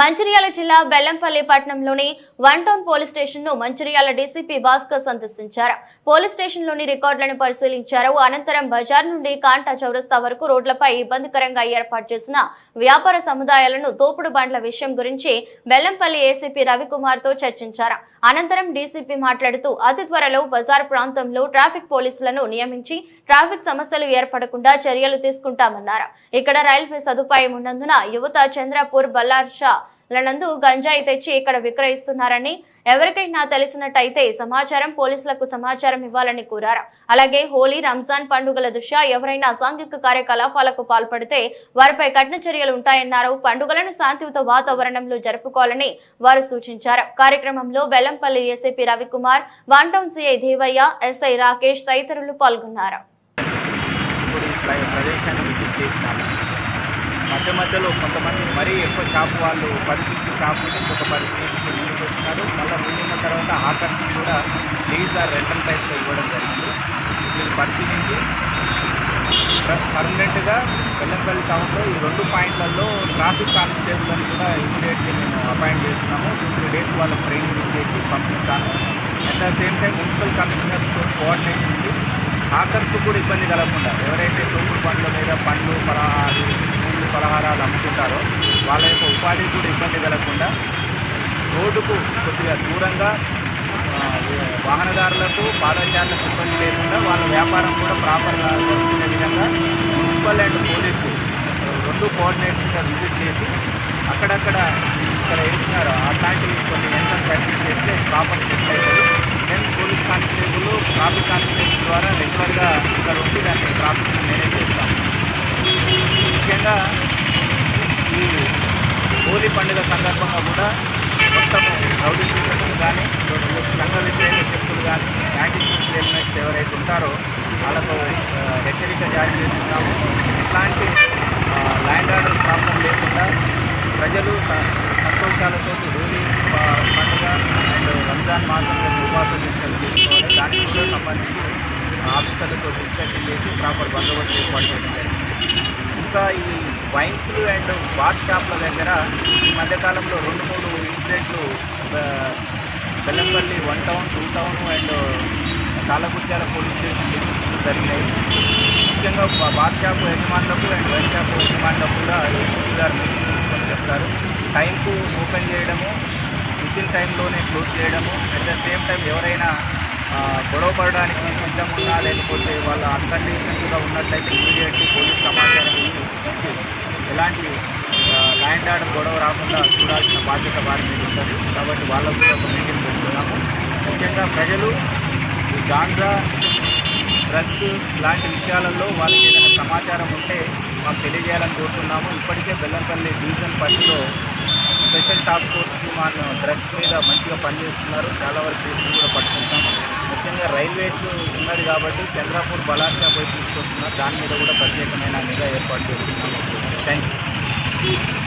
మంచిర్యాల జిల్లా బెల్లంపల్లి పట్టణంలోని one town police స్టేషన్ను మంచిర్యాల డీసీపీ భాస్కర్ సందర్శించారు. పోలీస్ స్టేషన్లోని రికార్డులను పరిశీలించారు. అనంతరం బజార్ నుండి కాంటా చౌరస్తా వరకు రోడ్లపై ఇబ్బందికరంగా ఏర్పాటు చేసిన వ్యాపార సముదాయాలను తోపుడు బండ్ల విషయం గురించి బెల్లంపల్లి ఏసీపీ రవికుమార్తో చర్చించారు. అనంతరం డీసీపీ మాట్లాడుతూ అతి త్వరలో బజార్ ప్రాంతంలో ట్రాఫిక్ పోలీసులను నియమించి ట్రాఫిక్ సమస్యలు ఏర్పడకుండా చర్యలు తీసుకుంటామన్నారు. ఇక్కడ రైల్వే సదుపాయం ఉన్నందున యువత చంద్రపూర్ బల్లార్షా నందు గంజాయి తెచ్చి ఇక్కడ విక్రయిస్తున్నారని ఎవరికైనా తెలిసినట్టయితే సమాచారం పోలీసులకు సమాచారం ఇవ్వాలని కోరారు. అలాగే హోలీ రంజాన్ పండుగల దృష్ట్యా ఎవరైనా అసాంఘిక కార్యకలాపాలకు పాల్పడితే వారిపై కఠిన చర్యలు ఉంటాయన్నారు. పండుగలను శాంతియుత వాతావరణంలో జరుపుకోవాలని వారు సూచించారు. కార్యక్రమంలో Bellampalli ACP Ravikumar one town CI Devayya SI Rakesh తదితరులు పాల్గొన్నారు. మధ్య మధ్యలో కొంతమంది మరీ ఎక్కువ షాప్ వాళ్ళు పరిస్థితి షాప్ ఉంటే ఇంకొక పది ముందుకు వచ్చినారు మళ్ళీ ముందున్న తర్వాత హాకర్స్ కూడా లీజ్ ఆర్ రెంటల్ టైప్లో ఇవ్వడం జరిగింది. వీళ్ళు పరిశీలించి పర్మనెంట్గా బెల్లంపల్లి టౌన్లో ఈ రెండు పాయింట్లలో ట్రాఫిక్ కానిస్టేబుల్ అని కూడా ఇమీడియట్లీ మేము అపాయింట్ చేస్తున్నాము. టూ త్రీ డేస్ వాళ్ళకి ట్రైనింగ్ చేసి పంపిస్తాను. At the same time municipal కమిషనర్తో coordination ఉంది. హాకర్స్ కూడా ఇబ్బంది కలగకుండా ఎవరైతే తోపుడు పండ్ల మీద పండ్లు పలహారాలు నీళ్ళు వాళ్ళ యొక్క ఉపాధి కూడా ఇబ్బంది కలగకుండా రోడ్డుకు కొద్దిగా దూరంగా వాహనదారులకు పాదచారులకు ఇబ్బంది లేకుండా వాళ్ళ వ్యాపారం కూడా ప్రాపర్గా జరుగుతున్న విధంగా మున్సిపల్ అండ్ పోలీసు రెండు కోఆర్డినేషన్గా విజిట్ చేసి అక్కడక్కడ ఇక్కడ వేసినారు అట్లాంటి కొన్ని యంత్రం ప్రాక్టీస్ చేస్తే ప్రాపర్ సెట్ అవుతుంది నేను పోలీస్ కానిస్టేబుల్ ట్రాఫిక్ కానిస్టేబుల్ ద్వారా రెగ్యులర్గా ఇక్కడ ఉండి దాన్ని ట్రాఫిక్ మేనేజ్ చేస్తాం ముఖ్యంగా ఈ హోలీ పండుగ సందర్భంగా కూడా మొత్తం రౌడీ షీటర్స్ కానీ సంఘ వ్యతిరేక శక్తులు కానీ యాంటీ సోషల్ ఎలిమెంట్స్ ఎవరైతే ఉంటారో వాళ్ళతో హెచ్చరిక జారీ చేస్తున్నాము. ఇట్లాంటి ల్యాండ్ ఆర్డర్ ప్రాబ్లం లేకుండా ప్రజలు సంతోషాలతో హోలీ పండుగ అండ్ రంజాన్ మాసంలో ఉపవాస దీక్షలు తీసుకోవాలి. దానికి కూడా సంబంధించి ఆఫీసర్లతో డిస్కషన్ చేసి ప్రాపర్ బందోబస్తు ఏర్పాటు చేయడం ఇంకా ఈ వైన్స్లు అండ్ బార్ షాప్ల దగ్గర మధ్యకాలంలో రెండు మూడు ఇన్సిడెంట్లు Bellampalli one town two town and Talagutyala police station జరిగినాయి. ముఖ్యంగా బా- బార్ షాప్ యజమానులకు అండ్ వైన్ షాప్ యజమానులకు కూడా ఏసీపీ గారు మీటింగ్ తీసుకొని చెప్తారు. టైంకు ఓపెన్ చేయడము విత్ టైంలోనే క్లోజ్ చేయడము అట్ ద సేమ్ టైం ఎవరైనా గొడవపడడానికి సిద్ధం ఉన్నా లేకపోతే వాళ్ళ అన్కండిషన్గా ఉన్నట్లయితే ఇమీడియట్లీ పోలీస్ సమాచారం ఎలాంటి ల్యాండ్ ఆర్డర్ గొడవ రాకుండా చూడాల్సిన బాధ్యత వారి మీద ఉంటుంది కాబట్టి వాళ్ళకు కూడా ఒక మీటింగ్ పెట్టుకున్నాము ముఖ్యంగా ప్రజలు ఈ గాంజా డ్రగ్స్ ఇలాంటి విషయాలలో వాళ్ళకి ఏదైనా సమాచారం ఉంటే మాకు తెలియజేయాలని కోరుతున్నాము. ఇప్పటికే బెల్లంపల్లి డివిజన్ పరిధిలో special task force team drugs మీద మంచిగా పనిచేస్తున్నారు. చాలా వరకు కేసులు కూడా పట్టుకుంటాం ముఖ్యంగా రైల్వేస్ ఉన్నది కాబట్టి చంద్రపూర్ బలార్షా పోయి తీసుకొస్తున్నారు. దాని మీద కూడా ప్రత్యేకమైన నిఘా ఏర్పాటు చేస్తున్నాము. Thank you